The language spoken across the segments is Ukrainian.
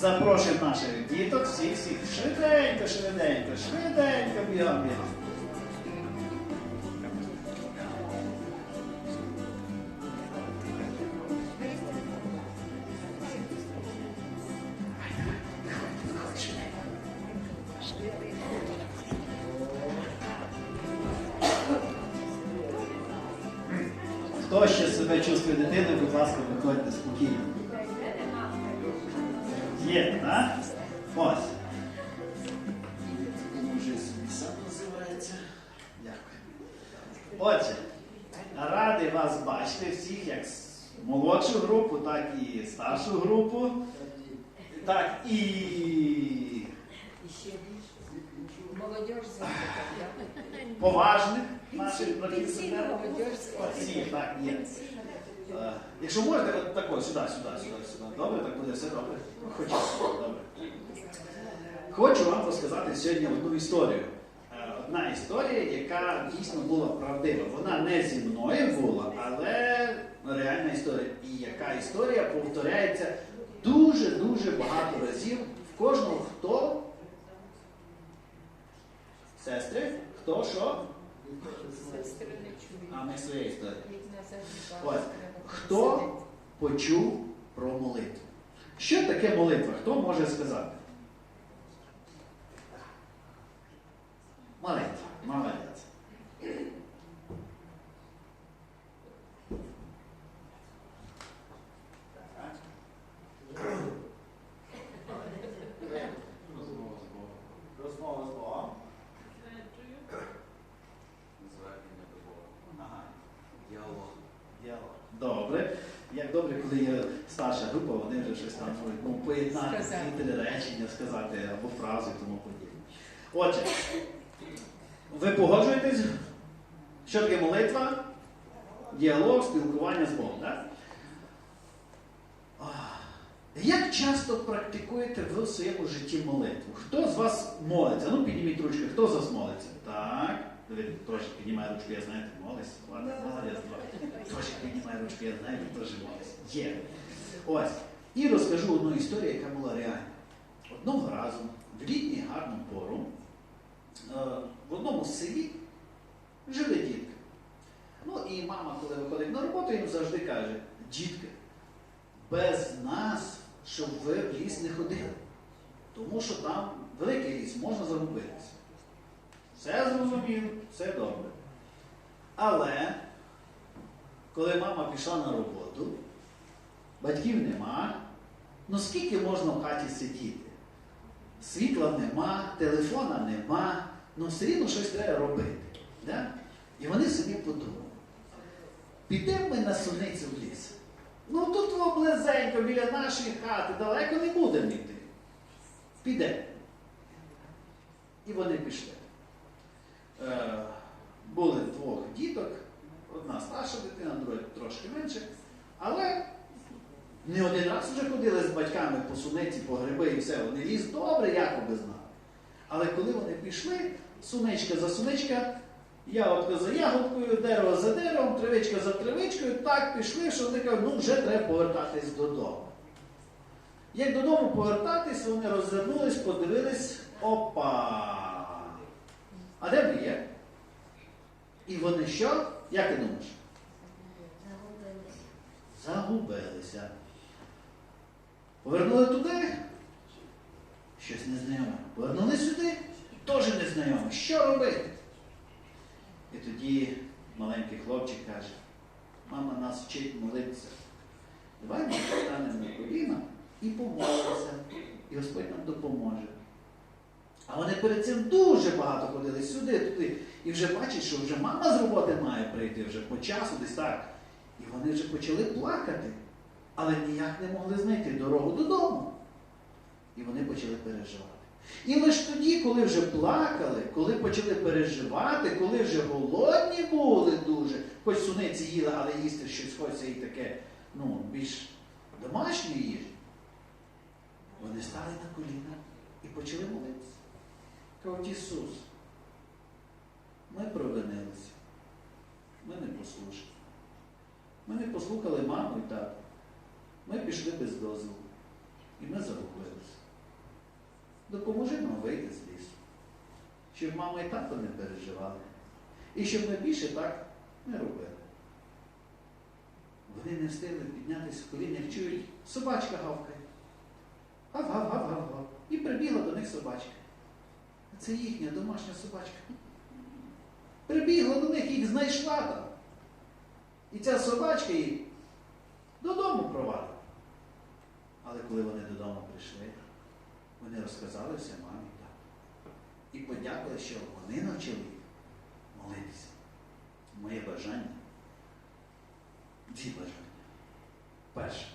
Запрошуємо наших діток, всіх, всіх швиденько, швиденько, швиденько, бігом, бігом. Хто ще себе чувствує дитиною, будь ласка, виходьте спокійно. Є, так? Ось. Може, сам називається. Дякую. Отже, радий вас бачити всіх, як молодшу групу, так і старшу групу. Так і поважних наших молодежь. Всі, так, є. Е, Якщо можете, от тако, сюди, сюди, сюди, сюди. Добре, так буде все добре. Хочу, добре. Хочу вам розказати сьогодні одну історію. Е, Одна історія, яка дійсно була правдива. Вона не зі мною була, але реальна історія. І яка історія повторяється дуже-дуже багато разів в кожного, хто сестри, хто що, а не своєї сторони. Ось. Хто почув про молитву? Що таке молитва? Хто може сказати? Молитва. Молодець. Розмова з Богом. Звернення до Бога. Ага. Діалог. Діалог. Добре. Як добре, коли старша група, вони вже щось там можуть ну, поєднати Сказати. дві-три речення, сказати або фразу і тому подібне. Отже, ви погоджуєтесь? Що таке молитва? Діалог, спілкування з Богом, так? Як часто практикуєте ви в своєму житті молитву? Хто з вас молиться? Ну, підніміть ручки, хто з вас молиться? Так. Трошки піднімає ручку, я знаю, ти молишся. Ладно, молодець, два. Трошки піднімає ручку, я знаю, ти теж молишся. Є. Ось. І розкажу одну історію, яка була реальна. Одного разу, в літній гарну пору, е, в одному селі жили дітки. Ну і мама, коли виходить на роботу, їм завжди каже, дітки, без нас, щоб ви в ліс не ходили. Тому що там великий ліс, можна загубитися. Все зрозумів, все добре. Але коли мама пішла на роботу, батьків нема, ну скільки можна в хаті сидіти? Світла нема, телефона нема, ну все рівно щось треба робити. Да? І вони собі подумали. Підемо ми на суницю в ліс. Ну тут близенько біля нашої хати, далеко не будемо йти. Підемо. І вони пішли. Е, були двох діток, одна старша дитина, друга трошки менше. Але не один раз вже ходили з батьками по суниці, по гриби і все. Вони ліс добре, якоби знали. Але коли вони пішли, суничка за суничка, ягодка за ягодкою, дерево за деревом, травичка за травичкою, так пішли, що вони кажуть, ну вже треба повертатись додому. Як додому повертатись, вони розвернулись, подивились, опа! А де ви є? І вони що? Як ти думаєш? Загубилися. Повернули туди? Щось незнайоме. Повернули сюди? Теж незнайоме. Що робити? І тоді маленький хлопчик каже, мама нас вчить молитися. Давай ми постанемо на коліна і помолимося. І Господь нам допоможе. А вони перед цим дуже багато ходили сюди, туди. І вже бачать, що вже мама з роботи має прийти вже по часу десь так. І вони вже почали плакати, але ніяк не могли знайти дорогу додому. І вони почали переживати. І лише тоді, коли вже плакали, коли почали переживати, коли вже голодні були дуже, хоч суниці їли, але їсти щось хочеться і таке, ну, більш домашньої їжі, вони стали на коліна і почали молитися. Кажуть, Ісус, ми провинилися, ми не послушали. Ми не послухали маму і тату. Ми пішли без дозволу. І ми загубилися. Допоможи нам вийти з лісу, щоб мама і тато не переживали. І щоб ми більше так не робили. Вони не встигли піднятися з колін, як чують, собачка гавкає. Гав-гав-гав-гав-гав. І прибігла до них собачка. Це їхня домашня собачка. Прибігла до них, їх знайшла там. І ця собачка їх додому провадила. Але коли вони додому прийшли, вони розказали все мамі і. І подякували, що вони навчили їх молитися. Моє бажання. Дві бажання. Перше.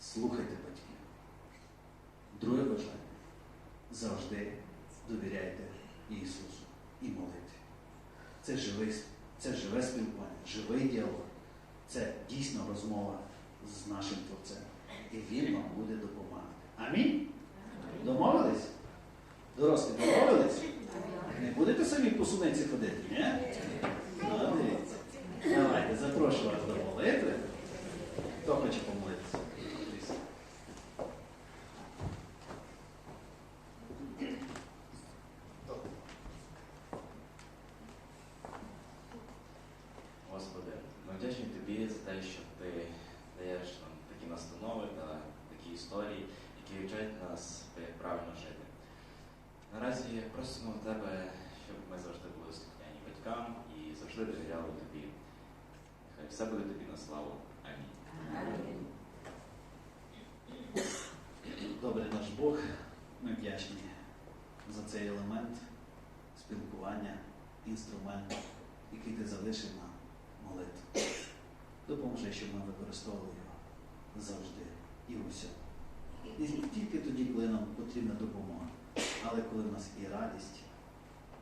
Слухайте батьків. Друге бажання. Завжди довіряйте Ісусу і молити. Це живий, це живе спілкування, живий діалог. Це дійсно розмова з нашим Творцем. І Він вам буде допомагати. Амінь? Домовились? Дорослі, домовились? Не будете самі по суниці ходити, ні? Дивіться. Давайте, запрошую вас до молитви. Хто хоче помолитися? Господи, ми вдячні Тобі за те, що історії, які вчать нас, як правильно жити. Наразі просимо в Тебе, щоб ми завжди були слухняні батькам і завжди довіряли Тобі. Нехай все буде Тобі на славу. Амінь. Добре, наш Бог, ми вдячні за цей елемент спілкування, інструмент, який ти залишив нам молитву. Допоможи, щоб ми використовували його завжди і у всьому. І тільки тоді, коли нам потрібна допомога, але коли в нас і радість,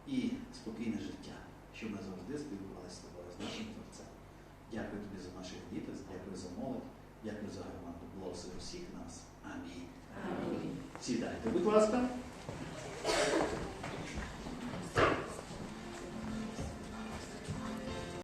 і спокійне життя, щоб ми завжди спілкувалися з тобою, з нашим Творцем. Дякую тобі за наших дітей, дякую за молодь, дякую за громаду. Благослови всіх нас. Амінь. Амінь. Сідайте, будь ласка.